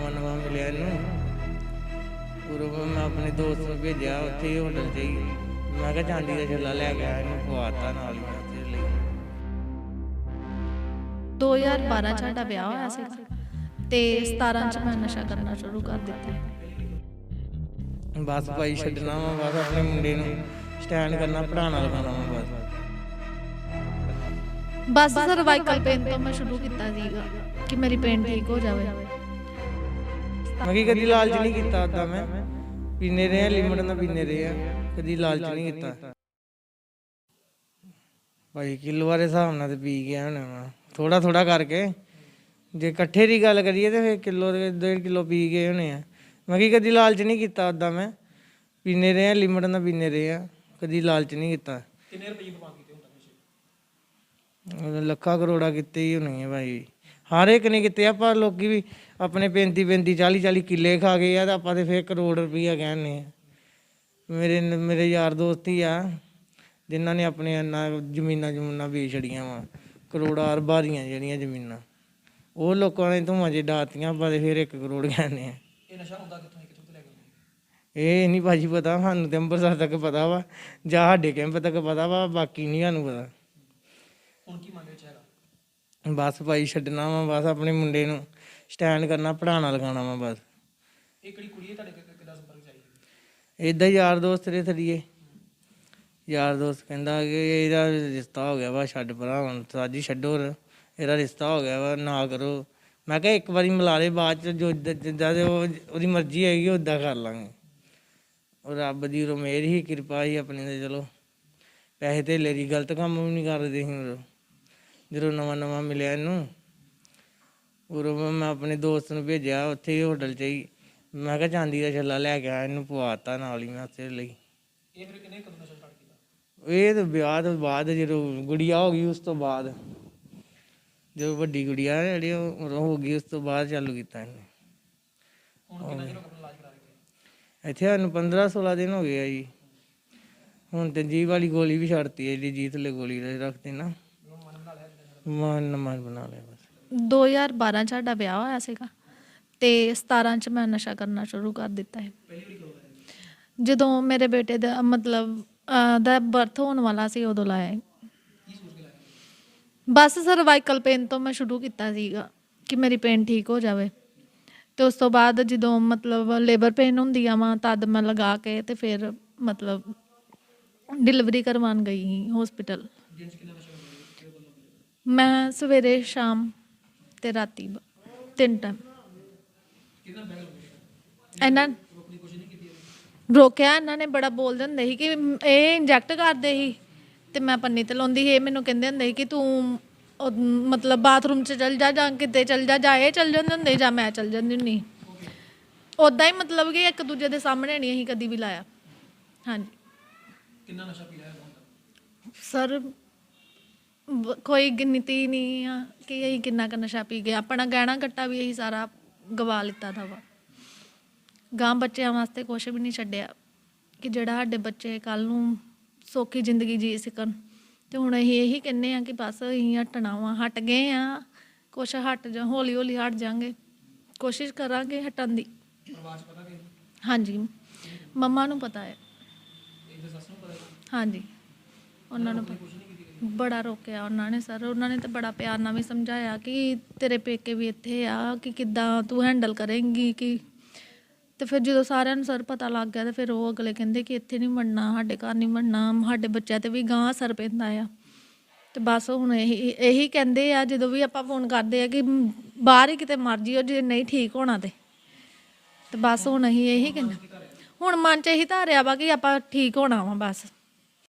ਨਵਾਂ ਮਿਲਿਆ ਇਹਨੂੰ। ਉਰੋਂ ਮੈਂ ਆਪਣੇ ਦੋਸਤ ਨੂੰ ਭੇਜਿਆ ਉੱਥੇ ਹੋਟਲ 'ਚ ਹੀ। ਮੈਂ ਕਿਹਾ ਚਾਂਦੀ ਦਾ ਛੱਲਾ ਲੈ ਗਿਆ ਇਹਨੂੰ ਪਵਾਤਾ ਨਾਲ ਹੀ ਤੇਰੇ ਲਈ 2012 ਚ ਸਾਡਾ ਵਿਆਹ ਹੋਇਆ ਸੀ ਤੇ 17 ਚ ਮੈਂ ਨਸ਼ਾ ਕਰਨਾ ਸ਼ੁਰੂ ਕਰ ਦਿੱਤਾ। ਬਸ ਭਾਈ ਛੱਡਣਾ ਵਾ ਬਸ ਆਪਣੇ ਮੁੰਡੇ ਨੂੰ ਸਟੈਂਡ ਕਰਨਾ ਪੜਾਉਣਾ ਲਗਾਉਣਾ ਵਾ ਬਸ। ਬਸ ਸਰਵਾਈਕਲ ਪੇਨ ਤੋਂ ਮੈਂ ਸ਼ੁਰੂ ਕੀਤਾ ਸੀਗਾ ਕਿ ਮੇਰੀ ਪੇਨ ਠੀਕ ਹੋ ਜਾਵੇ। ਮੈਂ ਕੀ ਕਦੀ ਲਾਲਚ ਨਹੀਂ ਕੀਤਾ ਉਦਾਂ ਮੈਂ। ਪੀਨੇ ਰਹੇ ਆ ਲਿਮਟ ਨਾਲ ਪੀਨੇ ਰਹੇ ਆ। ਕਦੀ ਲਾਲਚ ਨਹੀਂ ਕੀਤਾ। ਭਾਈ ਕਿਲੋ ਵਾਲੇ ਹਿਸਾਬ ਨਾਲ ਤੇ ਪੀ ਗਿਆ ਹੁਣ ਮੈਂ ਥੋੜਾ ਥੋੜਾ ਕਰਕੇ। ਜੇ ਇਕੱਠੇ ਦੀ ਗੱਲ ਕਰੀਏ ਤੇ ਫਿਰ ਕਿਲੋ ਦੇ ਡੇਢ ਕਿਲੋ ਪੀ ਗਏ ਹੋਣੇ ਆ। ਮੈਂ ਕੀ ਕਦੀ ਲਾਲਚ ਨਹੀਂ ਕੀਤਾ ਉਦਾਂ ਮੈਂ। ਪੀਨੇ ਰਹੇ ਆ ਲਿਮਟ ਨਾਲ ਪੀਨੇ ਰਹੇ ਆ। ਕਦੀ ਲਾਲਚ ਨਹੀਂ ਕੀਤਾ। ਕਿੰਨੇ ਰੁਪਏ ਕਮਾ ਕੀਤੇ ਹੁੰਦਾ ਨਸ਼ੇ ਲੱਖਾਂ ਕਰੋੜਾ ਕਿਤੇ ਹੀ ਹੋਣੀ ਹੈ ਭਾਈ। ਹਰ ਇੱਕ ਨੇ ਕਿਤੇ ਆ ਪਰ ਲੋਕੀ ਵੀ ਆਪਣੇ 35 35 40 40 ਕਿੱਲੇ ਖਾ ਗਏ ਆ ਤਾਂ ਆਪਾਂ ਤੇ ਫੇਰ ਕਰੋੜ ਰੁਪਈਆ ਕਹਿੰਨੇ ਆ। ਮੇਰੇ ਮੇਰੇ ਯਾਰ ਦੋਸਤ ਹੀ ਆ ਜਿਨ੍ਹਾਂ ਨੇ ਆਪਣੇ ਇੰਨਾ ਜ਼ਮੀਨਾਂ ਜਮੂਨਾਂ ਵੇਚ ਛੜੀਆਂ ਵਾ ਕਰੋੜਾਂ ਅਰਬਾਂ ਦੀਆਂ ਜਿਹੜੀਆਂ ਜ਼ਮੀਨਾਂ। ਉਹ ਲੋਕਾਂ ਨੇ ਧੂਆਂ ਜੇ ਡਾਤੀਆਂ ਆਪਾਂ ਤੇ ਫੇਰ 1 ਕਰੋੜ ਕਹਿੰਨੇ ਆ। ਇਹ ਨਸ਼ਾ ਹੁੰਦਾ ਕਿੱਥੋਂ ਹੈ ਕਿੱਥੋਂ ਤੋਂ ਲੈ ਕੇ ਆਉਂਦੇ? ਇਹ ਨਹੀਂ ਭਾਜੀ ਪਤਾ ਸਾਨੂੰ ਤੇ ਅੰਮ੍ਰਿਤਸਰ ਤੱਕ ਪਤਾ ਵਾ ਜਾਂ ਸਾਡੇ ਕੈਂਪ ਤੱਕ ਪਤਾ ਵਾ ਬਾਕੀ ਨਹੀਂ ਸਾਨੂੰ ਪਤਾ। ਹੁਣ ਕੀ ਮੰਗ ਵਿੱਚ ਹੈਗਾ ਬਸ ਭਾਈ ਛੱਡਣਾ ਵਾ ਬਸ ਆਪਣੇ ਮੁੰਡੇ ਨੂੰ ਸਟੈਂਡ ਕਰਨਾ ਪੜਾਉਣਾ ਲਗਾਉਣਾ ਵਾ ਬਸ। ਇਹ ਕਿਹੜੀ ਕੁੜੀ ਹੈ ਤੁਹਾਡੇ ਕਿ- ਕਿੱਦਾਂ ਸੰਪਰਕ ਚ ਆਈ ਇਦਾਂ ਯਾਰ ਦੋਸਤ ਦੇ ਥਰੀਏ ਯਾਰ ਦੋਸਤ ਕਹਿੰਦਾ ਕਿ ਇਹਦਾ ਰਿਸ਼ਤਾ ਹੋ ਗਿਆ ਵਾ ਛੱਡ ਭਰਾ ਹੁਣ ਸਾਜੀ ਛੱਡੋ ਰ- ਇਹਦਾ ਰਿਸ਼ਤਾ ਹੋ ਗਿਆ ਵਾ ਨਾ ਕਰੋ। ਮੈਂ ਕਿਹਾ ਇੱਕ ਵਾਰੀ ਮਿਲਾ ਲੈ ਬਾਅਦ ਚ ਜੋ ਜਿੱਦਾਂ- ਜਿੱਦਾਂ ਦੇ ਉਹ ਉਹਦੀ ਮਰਜ਼ੀ ਹੈਗੀ ਉਦਾਂ ਕਰ ਲਾਂਗੇ। ਉਹ ਰੱਬ ਦੀ ਉਰੋਂ ਮੇਰ ਹੀ ਕਿਰਪਾ ਹੀ ਆਪਣੀ ਤੇ ਚਲੋ। ਪੈਸੇ ਧੇਲੇ ਦੀ ਗਲਤ ਕੰਮ ਵੀ ਨਹੀਂ ਕਰਦੇ ਸੀ ਉਰੋਂ ਜਦੋਂ ਨਵਾਂ ਨਵਾਂ ਮਿਲਿਆ ਇਹਨੂੰ ਉਰੋਂ ਮੈਂ ਆਪਣੇ ਦੋਸਤ ਨੂੰ ਭੇਜਿਆ ਉੱਥੇ ਹੀ ਹੋਟਲ 'ਚ ਹੀ। ਮੈਂ ਕਿਹਾ ਚਾਂਦੀ ਦਾ ਛੱਲਾ ਲੈ ਕੇ ਆਇਆ ਇਹਨੂੰ ਪਵਾਤਾ ਨਾਲ ਹੀ ਮੈਂ ਤੇਰੇ ਲਈ। ਇਹ ਫਿਰ ਕਿੰਨੇ ਕਦੋਂ ਨਸ਼ਾ ਸਟਾਰਟ ਕੀਤਾ? ਇਹ ਤਾਂ ਵਿਆਹ ਤੋਂ ਬਾਅਦ ਜਦੋਂ ਗੁੜੀਆ ਹੋ ਗਈ ਉਸ ਤੋਂ ਬਾਅਦ। ਜਦੋਂ ਵੱਡੀ ਗੁੜੀਆ ਜਿਹੜੀ ਉਹ ਉਦੋਂ ਹੋ ਗਈ ਉਸ ਤੋਂ ਬਾਅਦ ਚਾਲੂ ਕੀਤਾ ਇਹਨੇ। ਹੁਣ ਕਿੰਨਾ ਚਿਰ ਹੋ ਗਿਆ ਆਪਣਾ ਇਲਾਜ ਕਰਾ ਕੇ ਇੱਥੇ ਸਾਨੂੰ 15 16 ਦਿਨ ਹੋ ਗਏ ਆ ਜੀ। ਹੁਣ ਤੇ ਜੀਵ ਵਾਲੀ ਗੋਲੀ ਵੀ ਛੱਡਤੀ ਹੈ ਜਿਹੜੀ ਜੀਤ ਲੈ ਗੋਲੀ ਰੱਖਦੇ ਨਾ। ਮਨ ਮਨ ਬਣਾ ਲਿਆ ਬਸ। 2012 ਚ ਸਾਡਾ ਵਿਆਹ ਹੋਇਆ ਸੀਗਾ ਤੇ 17 ਚ ਮੈਂ ਨਸ਼ਾ ਕਰਨਾ ਸ਼ੁਰੂ ਕਰ ਦਿੱਤਾ ਹੈ ਜਦੋਂ ਮੇਰੇ ਬੇਟੇ ਦਾ ਮਤਲਬ ਅਹ, ਦਾ ਬਰਥ ਹੋਣ ਵਾਲਾ ਸੀ ਉਦੋਂ ਲਾਇਆ ਹੈ। ਬਸ ਸਰਵਾਈਕਲ ਪੇਨ ਤੋਂ ਮੈਂ ਸ਼ੁਰੂ ਕੀਤਾ ਸੀਗਾ ਕਿ ਮੇਰੀ ਪੇਨ ਠੀਕ ਹੋ ਜਾਵੇ। ਤੇ ਉਸ ਤੋਂ ਬਾਅਦ ਜਦੋਂ ਮਤਲਬ ਲੇਬਰ ਪੇਨ ਹੁੰਦੀ ਆ ਵਾ ਤਦ ਮੈਂ ਲਗਾ ਕੇ ਤੇ ਫਿਰ ਮਤਲਬ ਡਿਲੀਵਰੀ ਕਰਵਾਉਣ ਗਈ ਹਸਪੀਟਲ ਮੈਂ ਸਵੇਰੇ ਸ਼ਾਮ ਤੇ ਰਾਤੀ ਬ- ਤਿੰਨ ਟਾਈਮ ਇਹਨਾਂ ਰੋਕਿਆ ਇਹਨਾਂ ਨੇ ਬੜਾ ਬੋਲਦੇ ਹੁੰਦੇ ਸੀ ਕਿ ਇਹ ਇੰਜੈਕਟ ਕਰਦੇ ਸੀ ਤੇ ਮੈਂ ਪੰਨੀ ਤੇ ਲਾਉਂਦੀ ਸੀ। ਇਹ ਮੈਨੂੰ ਕਹਿੰਦੇ ਹੁੰਦੇ ਸੀ ਕਿ ਤੂੰ ਉਹ ਮਤਲਬ ਬਾਥਰੂਮ 'ਚ ਚਲ ਜਾ ਜਾਂ ਕਿਤੇ ਚਲ ਜਾ ਜਾਂ ਇਹ ਚਲ ਜਾਂਦੇ ਹੁੰਦੇ ਜਾਂ ਮੈਂ ਚਲ ਜਾਂਦੀ ਹੁੰਦੀ ਉਦਾਂ ਹੀ ਮਤਲਬ ਕਿ ਇੱਕ ਦੂਜੇ ਦੇ ਸਾਹਮਣੇ ਨਹੀਂ ਅਸੀਂ ਕਦੀ ਵੀ ਲਾਇਆ। ਹਾਂਜੀ। ਕਿੰਨਾ ਨਸ਼ਾ ਪੀ ਲਿਆ ਸਰ ਬ- ਕੋਈ ਗਿਣਤੀ ਨਹੀਂ ਆ ਕਿ ਅਸੀਂ ਕਿੰਨਾ ਕੁ ਨਸ਼ਾ ਪੀ ਗਏ। ਆਪਣਾ ਗਹਿਣਾ ਗੱਟਾ ਵੀ ਅਸੀਂ ਸਾਰਾ ਗਵਾ ਲਿੱਤਾ ਦਾ ਵਾ। ਗਾਂ ਬੱਚਿਆਂ ਵਾਸਤੇ ਕੁਝ ਵੀ ਨਹੀਂ ਛੱਡਿਆ ਕਿ ਜਿਹੜਾ ਸਾਡੇ ਬੱਚੇ ਕੱਲ ਨੂੰ ਸੌਖੀ ਜ਼ਿੰਦਗੀ ਜੀ ਸਕਣ। ਤੇ ਹੁਣ ਅਸੀਂ ਇਹੀ ਕਹਿੰਨੇ ਆ ਕਿ ਬਸ ਅਸੀਂ ਹਟਣਾ ਵਾ। ਹਟ ਗਏ ਆ ਕੁਛ ਹਟ ਜਾ ਹੌਲੀ ਹੌਲੀ ਹਟ ਜਾਾਂਗੇ। ਕੋਸ਼ਿਸ਼ ਕਰਾਂਗੇ ਹਟਣ ਦੀ। ਪਤਾ ਹਾਂਜੀ। ਮੰਮਾ ਨੂੰ ਪਤਾ ਹੈ। ਇਹਦੇ ਸੱਸ ਨੂੰ ਪਤਾ ਹੈ ਹਾਂਜੀ। ਉਹਨਾਂ ਨੂੰ ਕੀਤੀ ਬੜਾ ਰੋਕਿਆ ਉਹਨਾਂ ਨੇ ਸਰ। ਉਹਨਾਂ ਨੇ ਤਾਂ ਬੜਾ ਪਿਆਰ ਨਾਲ ਵੀ ਸਮਝਾਇਆ ਕਿ ਤੇਰੇ ਪੇਕੇ ਵੀ ਇੱਥੇ ਆ, ਕਿ ਕਿੱਦਾਂ ਤੂੰ ਹੈਂਡਲ ਕਰੇਂਗੀ, ਕਿ ਤੇ ਫਿਰ ਜਦੋਂ ਸਾਰਿਆਂ ਨੂੰ ਸਰ ਪਤਾ ਲੱਗ ਗਿਆ ਤੇ ਫਿਰ ਉਹ ਅਗਲੇ ਕਹਿੰਦੇ ਕਿ ਇੱਥੇ ਨਹੀਂ ਮੰਨਣਾ ਸਾਡੇ ਘਰ ਨਹੀਂ ਮੰਨਣਾ ਸਾਡੇ ਬੱਚਿਆਂ ਤੇ ਵੀ ਗਾਂ ਅਸਰ ਪੈਂਦਾ ਆ। ਤੇ ਬਸ ਹੁਣ ਇਹੀ ਇਹੀ ਕਹਿੰਦੇ ਆ, ਜਦੋਂ ਵੀ ਆਪਾਂ ਫੋਨ ਕਰਦੇ ਆ ਕਿ ਬਾਹਰ ਹੀ ਕਿਤੇ ਮਰਜ਼ੀ ਜਿਓ ਜੇ, ਨਹੀਂ ਠੀਕ ਹੋਣਾ ਤੇ। ਤੇ ਬਸ ਹੁਣ ਅਸੀਂ ਇਹੀ ਕਹਿੰਦੇ। ਹੁਣ ਮਨ ਚ ਇਹੀ ਧਾਰਿਆ ਵਾ ਕਿ ਆਪਾਂ ਠੀਕ ਹੋਣਾ ਵਾ ਬਸ।